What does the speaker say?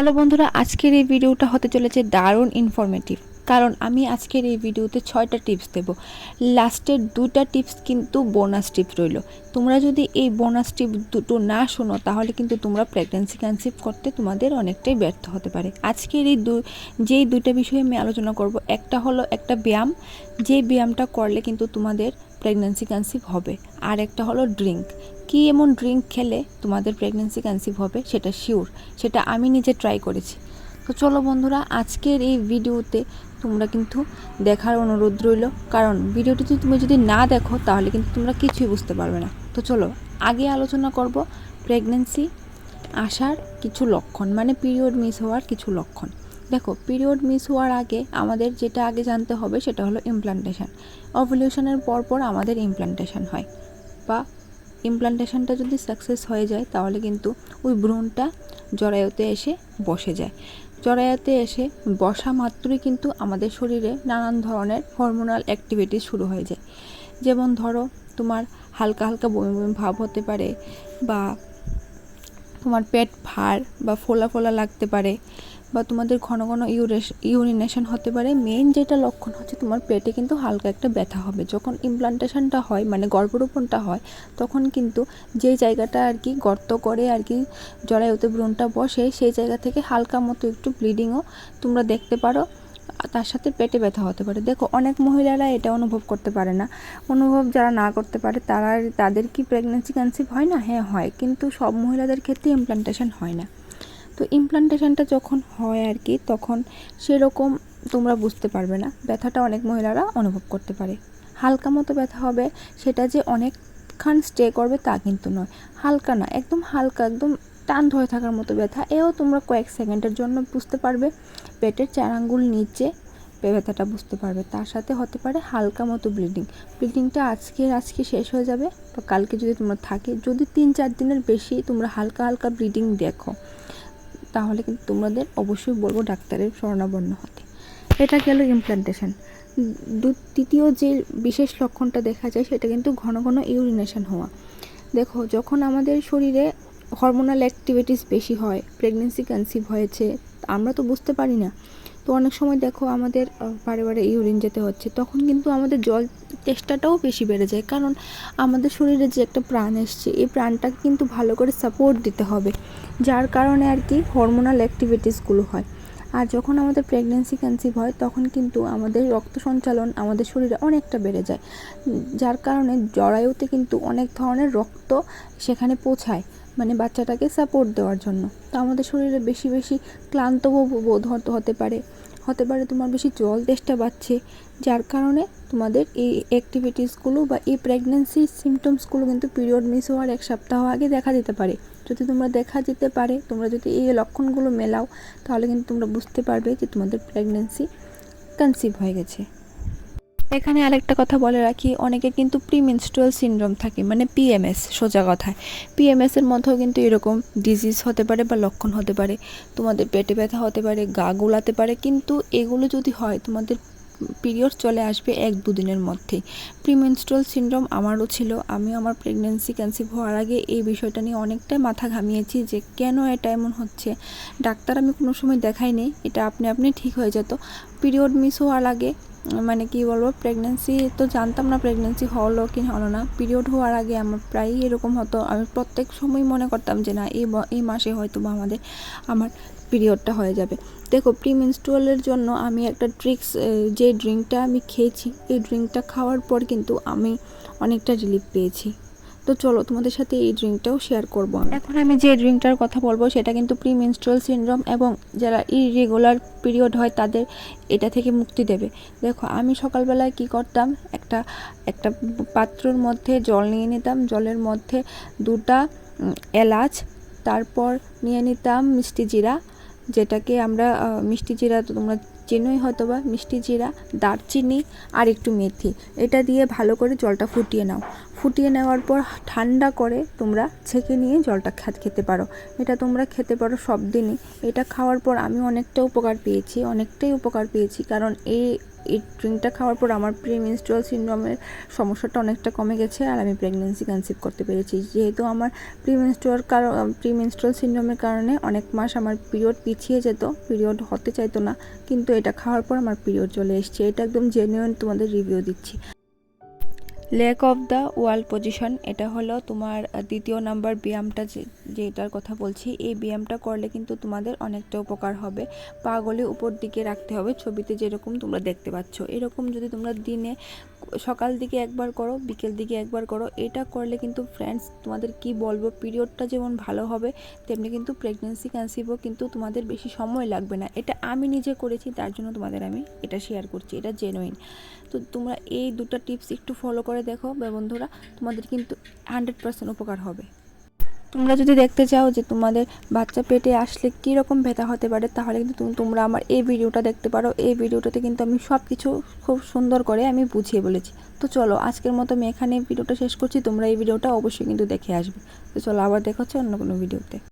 Hello বন্ধুরা, আজকের এই ভিডিওটা হতে চলেছে দারুণ ইনফরমেটিভ কারণ আমি আজকের এই ভিডিওতে ছয়টা টিপস দেব। লাস্টের দুটা টিপস কিন্তু বোনাস টিপস রইল। তোমরা যদি এই বোনাস টিপ দুটো না শোনো, তাহলে কিন্তু তোমরা প্রেগনেন্সি কনসিভ করতে তোমাদের অনেকটাই ব্যর্থ হতে পারে। আজকের এই দু যেই দুইটা বিষয়ে আমি আলোচনা করব, একটা হলো একটা ব্যায়াম। যে ব্যায়ামটা করলে কিন্তু তোমাদের প্রেগনেন্সি কনসিভ হবে। আর একটা হলো ড্রিঙ্ক কী এমন ড্রিঙ্ক খেলে তোমাদের প্রেগনেন্সি কনসিভ হবে সেটা শিওর সেটা আমি নিজে ট্রাই করেছি। তো চলো বন্ধুরা, আজকের এই ভিডিওতে তোমরা কিন্তু দেখার অনুরোধ রইল। কারণ ভিডিওটি তুমি যদি না দেখো, তাহলে কিন্তু তোমরা কিছুই বুঝতে পারবে না। তো চলো, আগে আলোচনা করব প্রেগনেন্সি আসার কিছু লক্ষণ মানে পিরিয়ড মিস হওয়ার কিছু লক্ষণ। দেখো পিরিয়ড মিস হওয়ার আগে আমাদের যেটা আগে জানতে হবে সেটা হলো ইমপ্লান্টেশন অভলিউশনের পর পর আমাদের ইমপ্লান্টেশন হয়। বা ইমপ্লান্টেশনটা যদি সাকসেস হয়ে যায়, তাহলে কিন্তু ওই ভ্রূণটা জরায়ুতে এসে বসে যায়। জরায়ুতে এসে বসা মাত্রই কিন্তু আমাদের শরীরে নানান ধরনের হরমোনাল অ্যাক্টিভিটি শুরু হয়ে যায়। যেমন ধরো, তোমার হালকা হালকা বমি বমি ভাব হতে পারে বা তোমার পেট ভার বা ফোলা ফোলা লাগতে পারে বা তোমাদের ঘন ঘন ইউরিনেশন হতে পারে মেন যেটা লক্ষণ হচ্ছে তোমার পেটে কিন্তু হালকা একটা ব্যথা হবে। যখন ইমপ্লান্টেশনটা হয় মানে গর্ভরোপণটা হয়, তখন কিন্তু যে জায়গাটা আর কি গর্ত করে আর কি জরায়ুতে ব্রণটা বসে, সেই জায়গা থেকে হালকা মতো একটু ব্লিডিংও তোমরা দেখতে পারো। তার সাথে পেটে ব্যথা হতে পারে। দেখো, অনেক মহিলারা এটা অনুভব করতে পারে না। অনুভব যারা না করতে পারে, তারা তাদের কি প্রেগনেন্সি কনসিভ হয় না? হ্যাঁ হয়। কিন্তু সব মহিলাদের ক্ষেত্রে ইমপ্লান্টেশন হয় না। তো ইমপ্লান্টেশনটা যখন হয় আর কি, তখন সেরকম তোমরা বুঝতে পারবে না। ব্যথাটা অনেক মহিলারা অনুভব করতে পারে। হালকা মতো ব্যথা হবে, সেটা যে অনেকক্ষণ স্টে করবে তা কিন্তু নয়। হালকা না, একদম হালকা, একদম টান ধরে থাকার মতো ব্যথা। এও তোমরা কয়েক সেকেন্ডের জন্য বুঝতে পারবে। পেটের চার আঙ্গুল নিচে ব্যথাটা বুঝতে পারবে। তার সাথে হতে পারে হালকা মতো ব্লিডিং ব্লিডিংটা আজকে আজকে শেষ হয়ে যাবে বা কালকে যদি তোমার থাকে, যদি তিন চার দিনের বেশি তোমরা হালকা হালকা ব্লিডিং দেখো, তাহলে কিন্তু তোমাদের অবশ্যই বলব ডাক্তারের শরণাপন্ন হতে। এটা গেল ইমপ্লান্টেশন তৃতীয় যে বিশেষ লক্ষণটা দেখা যায়, সেটা কিন্তু ঘন ঘন ইউরিনেশন হওয়া। দেখো, যখন আমাদের শরীরে হরমোনাল অ্যাক্টিভিটিস বেশি হয় প্রেগনেন্সি কনসিভ হয়েছে আমরা তো বুঝতে পারি না। তো অনেক সময় দেখো আমাদের বারে বারে ইউরিন যেতে হচ্ছে, তখন কিন্তু আমাদের জল চেষ্টাটাও বেশি বেড়ে যায়। কারণ আমাদের শরীরে যে একটা প্রাণ এসছে, এই প্রাণটাকে কিন্তু ভালো করে সাপোর্ট দিতে হবে, যার কারণে আর কি হরমোনাল অ্যাক্টিভিটিসগুলো হয়। আর যখন আমাদের প্রেগনেন্সি কনসিভ হয়, তখন কিন্তু আমাদের রক্ত সঞ্চালন আমাদের শরীরে অনেকটা বেড়ে যায়। যার কারণে জরায়ুতে কিন্তু অনেক ধরনের রক্ত সেখানে পৌঁছায়। মানে বাচ্চাটাকে সাপোর্ট দেওয়ার জন্য। তো আমাদের শরীরে বেশি বেশি ক্লান্ত বোধ হতে পারে। হতে পারে তোমার বেশি জল তেষ্টা বাড়ছে যার কারণে তোমাদের এই অ্যাক্টিভিটিসগুলো বা এই প্রেগনেন্সি সিমটমসগুলো কিন্তু পিরিয়ড মিস হওয়ার এক সপ্তাহ আগে দেখা দিতে পারে। যদি তোমরা দেখা যেতে পারে, তোমরা যদি এই লক্ষণগুলো মেলাও, তাহলে কিন্তু তোমরা বুঝতে পারবে যে তোমাদের প্রেগনেন্সি কনসিভ হয়ে গেছে। এখানে আরেকটা কথা বলে রাখি, অনেকে কিন্তু প্রিমিনস্ট্রুয়াল সিনড্রোম থাকে মানে পিএমএস সোজা কথায়। পিএমএসের মধ্যেও কিন্তু এরকম ডিজিজ হতে পারে বা লক্ষণ হতে পারে, তোমাদের পেটে ব্যথা হতে পারে, গা গোলাতে পারে, কিন্তু এগুলো যদি হয়, তোমাদের পিরিয়ড চলে আসবে এক দুদিনের মধ্যেই। প্রিমেনস্ট্রাল সিনড্রোম আমারও ছিল আমি আমার প্রেগনেন্সি কনসিভ হওয়ার আগে এই বিষয়টা নিয়ে অনেকটাই মাথা ঘামিয়েছি যে কেন এটা এমন হচ্ছে। ডাক্তার আমি কোনো সময় দেখাইনি, এটা আপনি আপনি ঠিক হয়ে যেত। পিরিয়ড মিস হওয়ার আগে মানে কি বলব প্রেগনেন্সি তো জানতাম না প্রেগনেন্সি হলো কি হলো না। পিরিয়ড হওয়ার আগে আমার প্রায়ই এরকম হতো। আমি প্রত্যেক সময় মনে করতাম যে না, এই এই মাসে হয়তো বা আমাদের, আমার পিরিয়ডটা হয়ে যাবে। দেখো প্রি মেনস্ট্রুয়ালের জন্য আমি একটা ট্রিক্স যে ড্রিঙ্কটা আমি খেয়েছি, এই ড্রিঙ্কটা খাওয়ার পর কিন্তু আমি অনেকটা রিলিফ পেয়েছি। তো চলো তোমাদের সাথে এই ড্রিঙ্কটাও শেয়ার করব এখন আমি যে ড্রিঙ্কটার কথা বলব সেটা কিন্তু প্রি মেনস্ট্রুয়াল সিনড্রোম এবং যারা ইরেগুলার পিরিয়ড হয় তাদের এটা থেকে মুক্তি দেবে। দেখো, আমি সকালবেলায় কি করতাম? একটা একটা পাত্রর মধ্যে জল নিয়ে নিতাম, জলের মধ্যে দুটা এলাচ, তারপর নিয়ে নিতাম মিষ্টি জিরা, যেটাকে আমরা মিষ্টি জিরা তো তোমরা চেনোই হয়তো বা মিষ্টি জিরা, দারচিনি আর একটু মেথি। এটা দিয়ে ভালো করে জলটা ফুটিয়ে নাও। ফুটিয়ে নেওয়ার পর ঠান্ডা করে তোমরা ছেঁকে নিয়ে জলটা খাত খেতে পারো। এটা তোমরা খেতে পারো সব দিনই এটা খাওয়ার পর আমি অনেকটা উপকার পেয়েছি, অনেকটাই উপকার পেয়েছি কারণ এই এই ড্রিঙ্কটা খাওয়ার পর আমার প্রি মেনস্ট্রুয়াল সিনড্রোমের সমস্যাটা অনেকটা কমে গেছে আর আমি প্রেগনেন্সি কনসিভ করতে পেরেছি। যেহেতু আমার প্রি মেনস্ট্রুয়াল কারণ প্রি মেনস্ট্রুয়াল সিনড্রোমের কারণে অনেক মাস আমার পিরিয়ড পিছিয়ে যেত পিরিয়ড হতে চাইতো না, কিন্তু এটা খাওয়ার পর আমার পিরিয়ড চলে এসছে। এটা একদম জেনুইন তোমাদের রিভিউ দিচ্ছি। Lake of the wall position, এটা হলো তোমার দ্বিতীয় নাম্বার ব্যায়ামটা যেটার কথা বলছি। এই ব্যায়ামটা করলে কিন্তু তোমাদের অনেকটা উপকার হবে। পাগলে উপর দিকে রাখতে হবে, ছবিতে যেরকম তোমরা দেখতে পাচ্ছ। এরকম যদি তোমরা দিনে সকাল দিকে একবার করো, বিকেল দিকে একবার করো, এটা করলে কিন্তু ফ্রেন্ডস তোমাদের কি বলব পিরিয়ডটা যেমন ভালো হবে, তেমনি কিন্তু প্রেগনেন্সি কনসিভও কিন্তু তোমাদের বেশি সময় লাগবে না। এটা আমি নিজে করেছি, তার জন্য তোমাদের আমি এটা শেয়ার করছি, এটা জেনুইন তো তোমরা এই দুটো টিপস একটু ফলো করে দেখো বন্ধুরা, তোমাদের কিন্তু হান্ড্রেড পার্সেন্ট উপকার হবে। তোমরা যদি দেখতে চাও যে তোমাদের বাচ্চা পেটে আসলে কীরকম ব্যথা হতে পারে, তাহলে কিন্তু তুমি- তোমরা আমার এই ভিডিওটা দেখতে পারো। এই ভিডিওটাতে কিন্তু আমি সব কিছু খুব সুন্দর করে আমি বুঝিয়ে বলেছি। তো চলো, আজকের মতো আমি এখানে ভিডিওটা শেষ করছি। তোমরা এই ভিডিওটা অবশ্যই কিন্তু দেখে আসবে। তো চলো, আবার দেখা হচ্ছে অন্য কোনো ভিডিওতে।